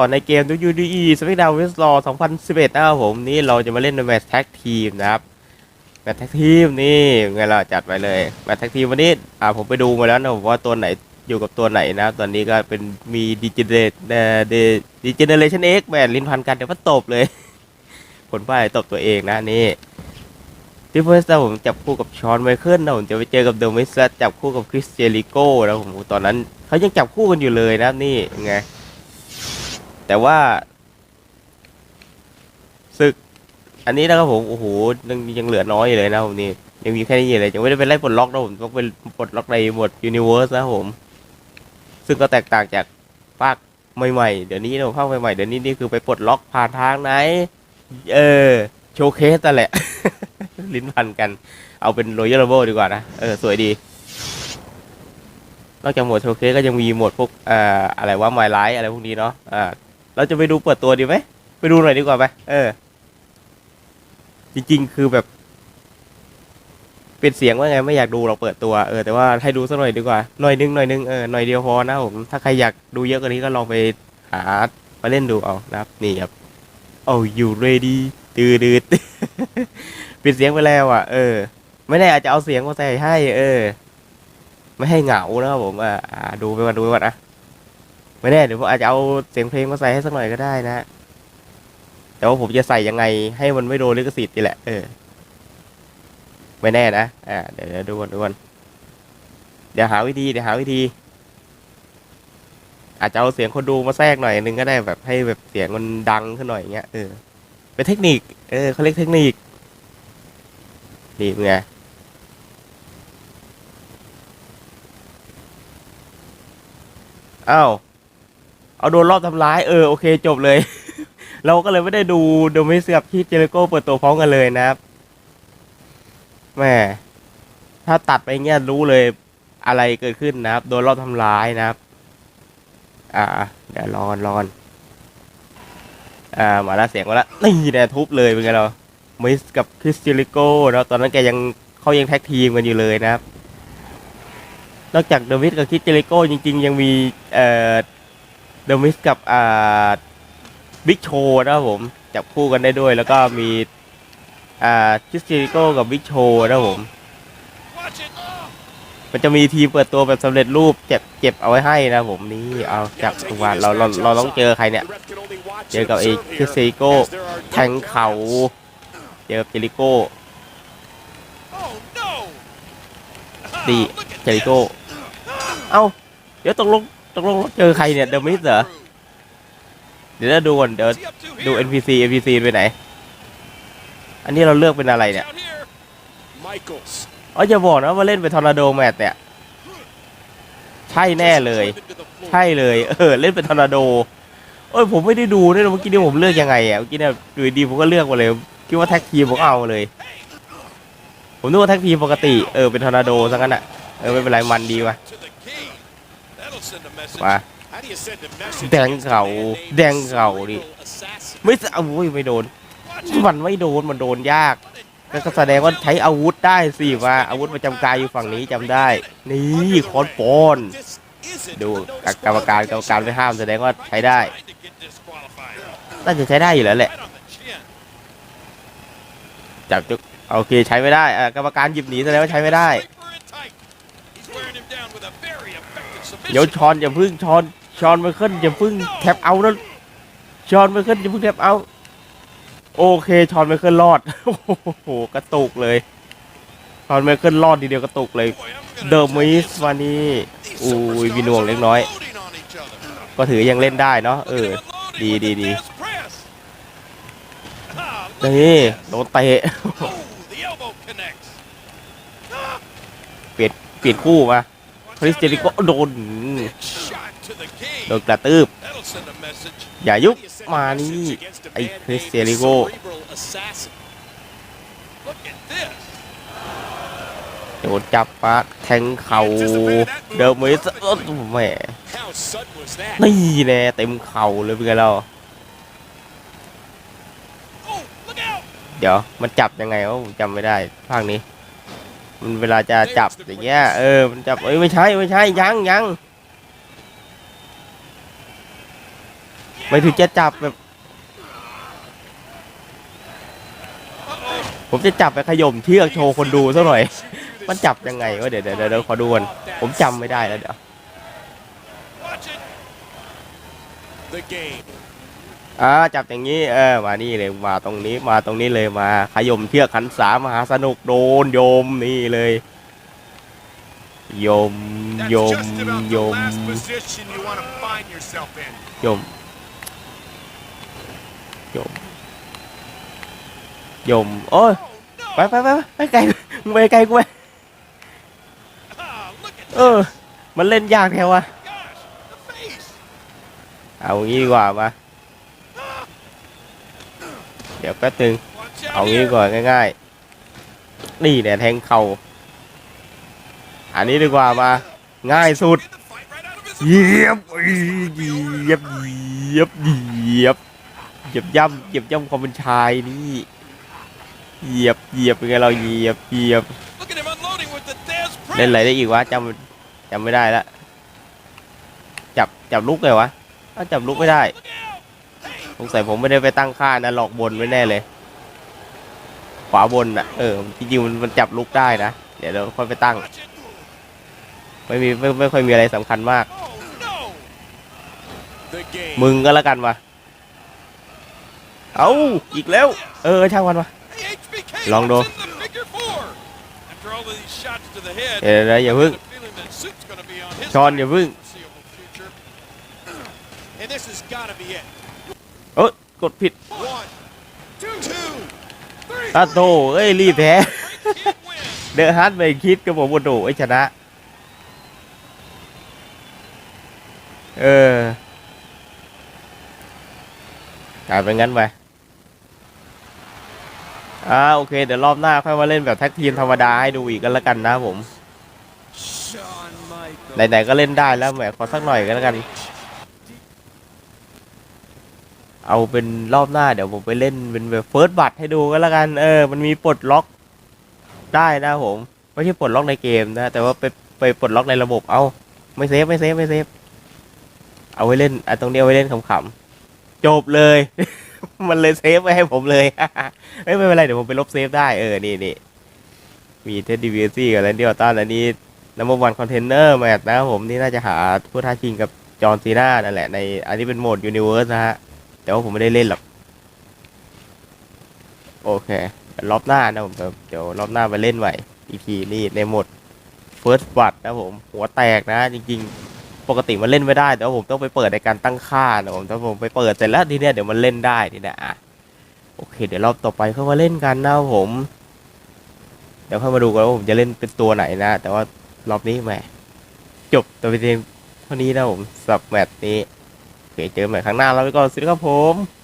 ่อในเกม WWE SmackDown West Raw 2011 นะครับผมนี่เราจะมาเล่นในแมตช์แท็กทีมนะครับแมตช์แท็กทีมนี่ไงเราจัดไปเลยแมตช์แท็กทีมวันนี้อ่าผมไปดูมาแล้วนะผมว่าตัวไหนอยู่กับตัวไหนนะตอนนี้ก็เป็นมีดิจิเนเอ่อดิจิเนเรชันเอ็กแมนลินพันกันเดี๋ยวมันตบเลยผลพ่ายตบตัวเองนะนี่ที่เฟิร์สนะผมจับคู่กับชอนไมเคิลนะผมจะไปเจอกับเดอะมิสจับคู่กับคริสเจริโก้นะผมตอนนั้นเขายังจับคู่กันอยู่เลยนะนี่ไง แต่ว่าศึก อันนี้นะครับผมโอ้โหยังยังเหลือน้อยอยู่เลยนะผมนี่ยังมีแค่นี้อยู่เลยยังไม่ได้ไปไล่ปลดล็อกนะผมต้องเป็นปลดล็อกในหมวดยูนิเวอร์สนะผม ซึ่งก็แตกต่างจากภาคใหม่ๆเดี๋ยวนี้นะภาคใหม่ๆเดี๋ยวนี้นี่คือไปปลดล็อกผ่านทางไหน เออโชว์เคสแต่นแหละ ลิ้นพันกัน เอาเป็น Royal Rumble ดีกว่านะเออสวยดีนอกจากโหมดโชว์เคสก็ยังมีโหมดพวกอ่าอะไรว่า My Life อะไรพวกนี้เนาะอ่า เราจะไปดูเปิดตัวดีไหมไปดูหน่อยดีกว่าไหมเออ จริง ๆ คือแบบเป็นเสียงว่าไงไม่อยากดูเราเปิดตัวเออแต่ว่าให้ดูสักหน่อยดีกว่าหน่อยนึงหน่อยนึงเออหน่อยเดียวพอนะผมถ้าใครอยากดูเยอะกว่านี้ก็ลองไปหามาเล่นดูเอานะครับ นี่ครับ Oh you ready ตืดดืดปิดเสียงไปแล้วอะ เออ ไม่แน่อาจจะเอาเสียงมาใส่ให้ เออ ไม่ให้เหงานะครับผมอ่าอ่าดูไปก่อนดูไปก่อนนะ ไม่แน่เดี๋ยวผมอาจจะเอาเสียงเพลงมาใส่ให้สักหน่อยก็ได้นะ แต่ว่าผมจะใส่ยังไงให้มันไม่โดนลิขสิทธิ์นี่แหละ เออ ไม่แน่นะ อ่า เดี๋ยวดูก่อนดูก่อนเดี๋ยวหาวิธีเดี๋ยวหาวิธี อาจจะเอาเสียงคนดูมาแทรกหน่อยนึงก็ได้แบบให้แบบเสียงมันดังขึ้นหน่อยอย่างเงี้ย เออ เป็นเทคนิค เออเขาเรียกเทคนิค นี่เป็นไงอ้าว เอาโดนรอบทำร้ายเออโอเคจบเลย เราก็เลยไม่ได้ดูโดมิสกับคิดเจริโก้เปิดตัวพร้อมกันเลยนะครับแหม่ถ้าตัดไปเงี้ยรู้เลยอะไรเกิดขึ้นนะครับ โดนรอบทำร้ายนะครับ อ่า เดี๋ยวรอนรอนอ่ามาแล้วเสียงมาแล้วนี่แน่ทุบเลยเป็นไงเรามิสกับคริสเจริโก้แล้วตอนนั้นแกยังเขายังแท็กทีมกันอยู่เลยนะครับ นอกจากเดวิดกับคริสเจริโก้จริง ๆ ยังมีเอ่อ เดมิสกับอ่าบิ๊กโชนะครับผม จับคู่กันได้ด้วยแล้วก็มีอ่าคิสเจริโก้กับบิ๊กโชนะครับผม มันจะมีทีมเปิดตัวแบบสำเร็จรูปเจ็บเจ็บเอาไว้ให้นะผมนี่เอาจับตัวเราเราเราต้องเจอใครเนี่ย เจอกับไอ้คิสเจริโก้แทงเข่าเจอกับเจริโก้ดีเจริโก้ เอ้า เดี๋ยวตกลง ตกลงเจอใครเนี่ยเดมิสเหรอ เดี๋ยวเราดูก่อนเดี๋ยวดู NPC NPC ไปไหน อันนี้เราเลือกเป็นอะไรเนี่ยอ๋ออย่าบอกนะว่าเล่นเป็นทอร์นาโดแมตเนี่ย ใช่แน่เลย ใช่เลย เออ เล่นเป็นทอร์นาโดเอ้ยผมไม่ได้ดูด้วยเมื่อกี้เนี่ยผมเลือกยังไงอะเมื่อกี้เนี่ยดูดีผมก็เลือกมาเลยคิดว่าแท็กทีผมเอาเลย ผมนึกว่าแท็กทีปกติเออเป็นทอร์นาโดซะงั้นอะเออไม่เป็นไรมันดีว่ะ มา How do you send a message? แดงเข่า แดงเข่าดิ Cerebral assassin. ไม่เอาอุ้ยไม่โดน Watch it. มันไม่โดน มันโดนยากก็แสดงว่าใช้อาวุธได้สิว่าอาวุธประจำกายอยู่ฝั่งนี้จำได้ นี่คอนปอน This isn't ดู a no กรรมการกรรมการไม่ห้ามแสดงว่าใช้ได้ Tried to get disqualified. น่าจะใช้ได้อยู่แล้วแหละ Right on the chin. จับจุกโอเคใช้ไม่ได้อะกรรมการหยิบหนีแสดงว่าใช้ไม่ได้ เดี๋ยว submission. ชอนอย่าพึ่งชอนชอนไมเคิลอย่าพึ่งแทบเอานะชอนไมเคิลอย่าพึ่งแทบเอา โอเคชอนไมเคิลรอดโอ้โหกระตุกเลยชอนไมเคิลรอดทีเดียวกระตุกเลย เดอะ tell มิสวันนี้อุ้ยมีน่วงเล็กน้อย ก็ถือยังเล่นได้เนาะเออ at him unloading đi, with đi, the đi. Taz press. Ah, look นี่โดนเตะเปลี่ยนเปลี่ยนคู่มา คริส out เจริโก here. โดน Big shot to the key. โดนกระตืบ That'll send a message. อย่ายุบ How do you send a มานี่ message against a ไอ้ man คริส named เจริโก Cerebral Assassin? Look at this. โดนจับมาแทงเข่าเดอะมิสเอ้อแหม How sudden was that? นี่แน่เต็มเข่าเลยเป็นไงเรา Oh, look out! เดี๋ยวมันจับยังไงวะผมจำไม่ได้ภาคนี้ มันเวลาจะจับอย่างเงี้ยเออมันจับเอ้ยไม่ใช่ไม่ใช่ยังยังไม่ถึงจะจับแบบ ผมจะจับไปขย่มเชือกโชว์คนดูซะหน่อย มันจับยังไงวะเดี๋ยวเดี๋ยวเดี๋ยวขอดูก่อนผมจำไม่ได้แล้วเดี๋ยว อ่าจับอย่างนี้เออมานี่เลยมาตรงนี้มาตรงนี้เลยมาขย่มเชือกขันสามมหาสนุกโดนโยมนี่เลยโยม That's โยม just about โย the ม last position you want to find yourself in. โยมโยมโยมโอ้ย Oh, ไป no. ไปไปไปไกลมึงไปไกลกูไป Ah, look at เออ มันเล่นยากแท้วะ Gosh, the face. เอางี้ดีกว่ามา เดี๋ยวแป๊บนึง เอางี้ก่อนง่ายๆ นี่เนี่ยแทงเข่า อันนี้ดีกว่ามา ง่ายสุดเหยียบเหยียบเหยียบเหยียบเหยียบย่ำเหยียบย่ำความเป็นชายนี่เหยียบเหยียบเป็นไงเราเหยียบเหยียบเล่นอะไรได้อีกวะจำจำไม่ได้ละจับจับลูกเลยวะจับลูกไม่ได้ งสัยผมไม่ได้ไปตั้งค่านะหลอกบนไว้แน่เลย ขวาบนอะ เออจริงๆมันมันจับลูกได้นะ เดี๋ยวเราค่อยไปตั้ง ไม่มีไม่ไม่ค่อยมีอะไรสำคัญมาก มึงก็แล้วกันวะเอาอีกแล้ว เออช่างมันวะ Hey, HBK Long what's door. in the figure four. After all of these shots to the head, เดี๋ยวเดี๋ยวอย่าเพิ่งชอนอย่าเพิ่ง กดผิด One, two, two, three. ตาโตเอ้ย รีบแพ้ Frank Kid wins. เดอะฮัทไปคิดกับผมว่าโดไอ้ชนะ เออกลายเป็นงั้นไปอ่าโอเค เดี๋ยวรอบหน้าค่อยมาเล่นแบบแท็กทีมธรรมดาให้ดูอีกกันแล้วกันนะผม Shawn Michaels. ไหนๆก็เล่นได้แล้วแหมขอสักหน่อยก็แล้วกัน เอาเป็นรอบหน้าเดี๋ยวผมไปเล่นเป็นแบบเฟิร์สบัตให้ดูก็แล้วกัน เออ มันมีปลดล็อกได้นะผม ไม่ใช่ปลดล็อกในเกมนะ แต่ว่าไปไปปลดล็อกในระบบ เอาไม่เซฟไม่เซฟไม่เซฟ เอาไว้เล่นอะตรงนี้เอาไว้เล่นขำๆจบเลย มันเลยเซฟไว้ให้ผมเลยเอ้ยไม่เป็นไรเดี๋ยวผมไปลบเซฟได้เออนี่นี่มีเท็ดดี้วีซี่กับแลนดี้ออตตันอันนี้นัมเบอร์วันคอนเทนเนอร์แมตช์นะครับผมนี่น่าจะหาผู้ท้าชิงกับจอห์นซีน่านั่นแหละในอันนี้เป็นโหมดยูนิเว r ร์สนะฮะ แต่ว่าผมไม่ได้เล่นหรอกโอเครอบหน้านะผมเดี๋ยวรอบหน้าไปเล่นใหม่อีกทีนี่ในโหมด First Blood นะผมหัวแตกนะ จริง ๆ ปกติมันเล่นไม่ได้แต่ว่าผมต้องไปเปิดในการตั้งค่านะผมถ้าผมไปเปิดเสร็จแล้วทีเนี้ยเดี๋ยวมันเล่นได้ทีเนี้ยอะโอเค เดี๋ยวรอบต่อไปเข้ามาเล่นกันนะผม เดี๋ยวค่อยมาดูกันว่าผมจะเล่นเป็นตัวไหนนะ แต่ว่ารอบนี้แหมจบตัวเพียงเท่านี้นะผมสำหรับแมตช์นี้ เคเจอกันใหม่ครั้งหน้าแล้วไปก่อนสวัสดีครับผม